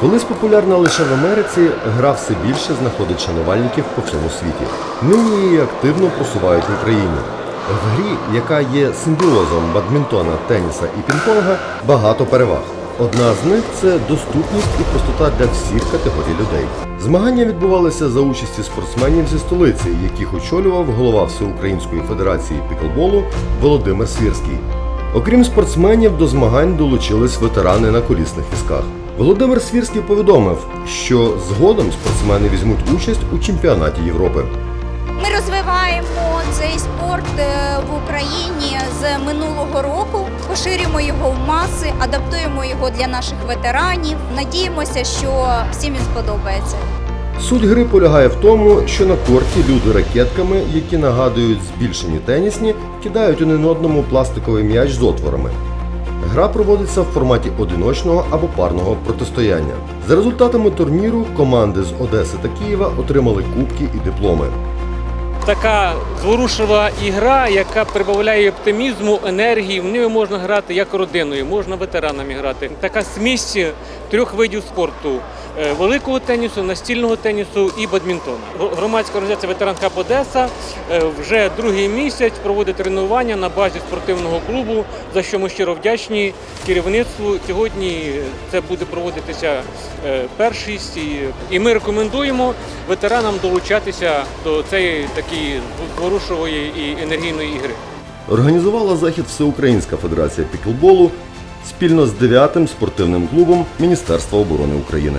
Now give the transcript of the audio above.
Колись популярна лише в Америці, гра все більше знаходить шанувальників по всьому світі. Нині її активно просувають в Україні. В грі, яка є симбіозом бадмінтона, теніса і пінг-понга, багато переваг. Одна з них це доступність і простота для всіх категорій людей. Змагання відбувалися за участі спортсменів зі столиці, яких очолював голова Всеукраїнської федерації піклболу Володимир Свірський. Окрім спортсменів, до змагань долучились ветерани на колісних візках. Володимир Свірський повідомив, що згодом спортсмени візьмуть участь у чемпіонаті Європи. Ми розвиваємо цей спорт е, в Україні з минулого року, поширюємо його в маси, адаптуємо його для наших ветеранів. Надіємося, що всім він сподобається. Суть гри полягає в тому, що на корті люди ракетками, які нагадують збільшені тенісні, кидають один одному пластиковий м'яч з отворами. Гра проводиться в форматі одиночного або парного протистояння. За результатами турніру команди з Одеси та Києва отримали кубки і дипломи. Така зворушлива ігра, яка прибавляє оптимізму, енергії. В неї можна грати як родиною, можна ветеранами грати. Така смісь трьох видів спорту: е, великого тенісу, настільного тенісу і бадмінтону. Громадська організація Ветеран Кап Одеса е, вже другий місяць проводить тренування на базі спортивного клубу, за що ми щиро вдячні керівництву. Сьогодні це буде проводитися е, першість, і, ми рекомендуємо ветеранам долучатися до цієї такої зворушливої і енергійної ігри. Організувала захід Всеукраїнська федерація піклболу спільно з 9-м спортивним клубом Міністерства оборони України.